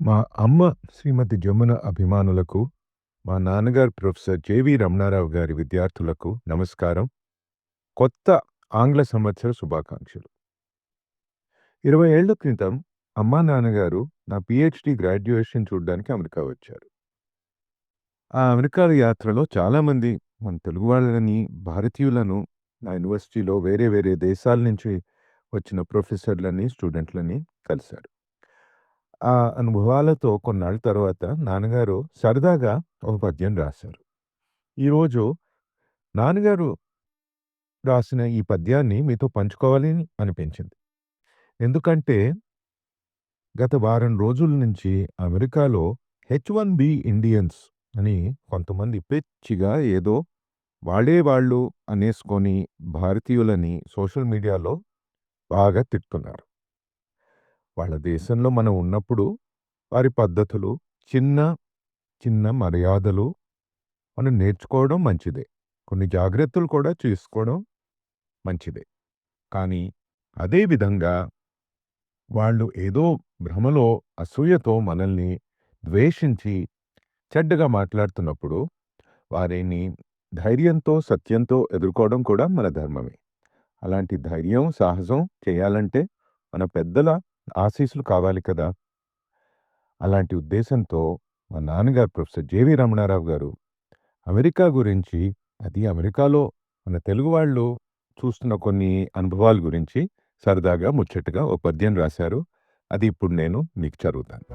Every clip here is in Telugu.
మా అమ్మ శ్రీమతి జమున అభిమానులకు, మా నాన్నగారు ప్రొఫెసర్ జెవి రమణారావు గారి విద్యార్థులకు నమస్కారం. కొత్త ఆంగ్ల సంవత్సర శుభాకాంక్షలు. 20 ఏళ్ళ క్రితం అమ్మా, నాన్నగారు నా పీహెచ్‌డీ గ్రాడ్యుయేషన్ చూడ్డానికి అమెరికా వచ్చారు. ఆ అమెరికా యాత్రలో చాలామంది మన తెలుగు వాళ్ళని, భారతీయులను నా యూనివర్సిటీలో వేరే వేరే దేశాల నుంచి వచ్చిన ప్రొఫెసర్‌లని, స్టూడెంట్‌లని కలిశారు. ఆ అనుభవాలతో కొన్నాళ్ళ తర్వాత నాన్నగారు సరదాగా ఒక పద్యం రాశారు. ఈరోజు నాన్నగారు రాసిన ఈ పద్యాన్ని మీతో పంచుకోవాలి అనిపించింది. ఎందుకంటే గత వారం రోజుల నుంచి అమెరికాలో హెచ్ వన్ బి ఇండియన్స్ అని కొంతమంది పిచ్చిగా ఏదో వాళ్ళే వాళ్ళు అనేసుకొని భారతీయులని సోషల్ మీడియాలో బాగా తిడుతున్నారు. వాళ్ళ దేశంలో మనం ఉన్నప్పుడు వారి పద్ధతులు, చిన్న చిన్న మర్యాదలు మనం నేర్చుకోవడం మంచిదే. కొన్ని జాగ్రత్తలు కూడా తీసుకోవడం మంచిదే. కానీ అదే విధంగా వాళ్ళు ఏదో భ్రమలో, అసూయతో మనల్ని ద్వేషించి చెడ్డగా మాట్లాడుతున్నప్పుడు వారిని ధైర్యంతో, సత్యంతో ఎదుర్కోవడం కూడా మన ధర్మమే. అలాంటి ధైర్యం, సాహసం చేయాలంటే మన పెద్దల ఆశీస్సులు కావాలి కదా! అలాంటి ఉద్దేశంతో మా నాన్నగారు ప్రొఫెసర్ జేవి రమణారావు గారు అమెరికా గురించి, అది అమెరికాలో మన తెలుగు వాళ్ళు చూస్తున్న కొన్ని అనుభవాల గురించి సరదాగా, ముచ్చటగా ఓ పద్యం రాశారు. అది ఇప్పుడు నేను మీకు చదువుతాను.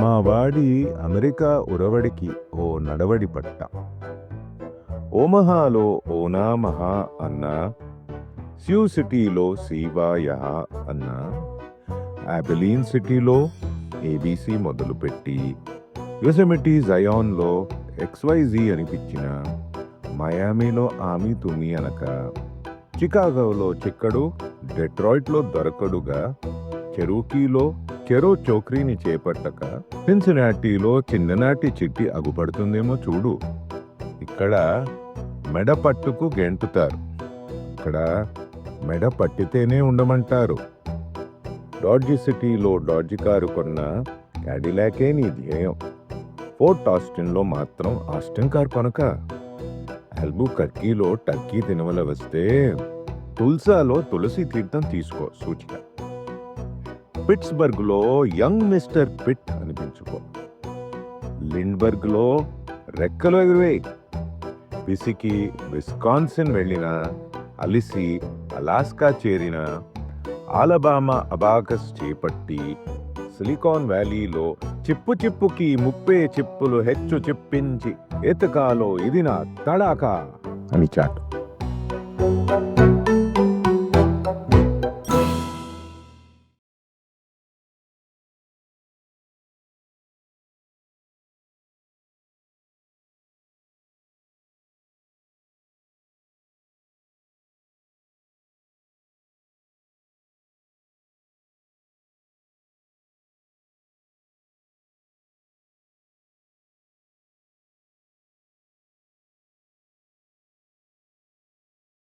మా వాడి అమెరికా ఉరవడికి ఓ నడవడి పట్ట. ఓమహాలో ఓనామహా అన్నా, సియూ సిటీలో సీవాయా అన్న యాబెలీన్ సిటీలో ఏబీసీ మొదలుపెట్టి, యుజమిటీ జయాన్‌లో ఎక్స్‌వైజీ అనిపించిన, మయామీలో ఆమి తుమి అనక, చికాగోలో చిక్కడు, డెట్రాయిట్‌లో దొరకడుగా, చెరూకీలో చెరో చోక్రీని చేపట్టక, సిన్సినాటీలో చిన్ననాటి చిట్టి అగుపడుతుందేమో చూడు. ఇక్కడ మెడ పట్టుకు గెంటుతారు. ఇక్కడ మెడ పట్టితేనే ఉండమంటారు. డాడ్జి సిటీలో డాడ్జి కారు కొన్న క్యాడిలాకే నీ ధ్యేయం. ఫోర్ట్ ఆస్టిన్‌లో మాత్రం ఆస్టిన్ కారు కొనక. ఆల్బుకర్కీలో టర్కీ తినవల వస్తే, తుల్సాలో తులసి తీర్థం తీసుకో సూచిక. పిట్స్‌బర్గ్‌లో యంగ్ మిస్టర్ పిట్ అనిపించుకో. లిండ్బర్గ్‌లో రెక్కలు ఎగురువే విసికి విస్కాన్సిన్ వెళ్ళినా, అలిసి అలాస్కా చేరిన ఆలబామా అబాకస్ చేపట్టి, సిలికాన్ వ్యాలీలో చిప్పు చిప్పుకి ముప్పే చిప్పులు హెచ్చు చిప్పించి ఎతకాలో ఇది నా తడాకా అని చాటు.